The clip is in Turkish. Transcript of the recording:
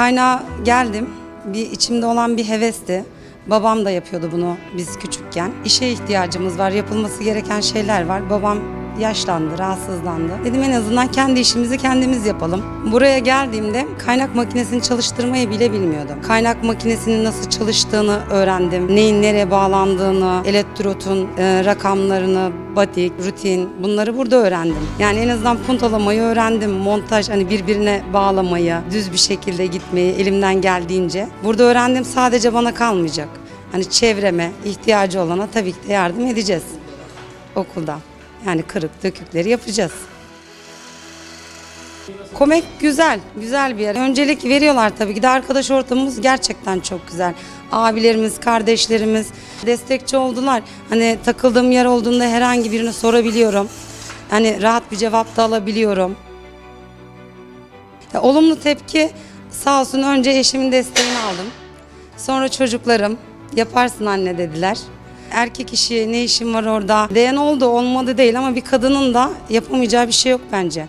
Kaynağa geldim. Bir içimde olan bir hevesti. Babam da yapıyordu bunu biz küçükken. İşe ihtiyacımız var, yapılması gereken şeyler var. Babam yaşlandı, rahatsızlandı. Dedim en azından kendi işimizi kendimiz yapalım. Buraya geldiğimde kaynak makinesini çalıştırmayı bile bilmiyordum. Kaynak makinesinin nasıl çalıştığını öğrendim. Neyin nereye bağlandığını, elektrotun e, rakamlarını, batik, rutin bunları burada öğrendim. Yani en azından puntalamayı öğrendim. Montaj hani birbirine bağlamayı, düz bir şekilde gitmeyi elimden geldiğince. Burada öğrendim sadece bana kalmayacak. Hani çevreme, ihtiyacı olana tabii ki de yardım edeceğiz okulda. Yani kırık dökükleri yapacağız. Komek güzel, güzel bir yer. Öncelik veriyorlar tabii ki de arkadaş ortamımız gerçekten çok güzel. Abilerimiz, kardeşlerimiz destekçi oldular. Hani takıldığım yer olduğunda herhangi birini sorabiliyorum. Hani rahat bir cevap da alabiliyorum. Ya, olumlu tepki sağ olsun önce eşimin desteğini aldım. Sonra çocuklarım yaparsın anne dediler. Erkek işi ne işin var orada? Değen oldu olmadı değil ama bir kadının da yapamayacağı bir şey yok bence.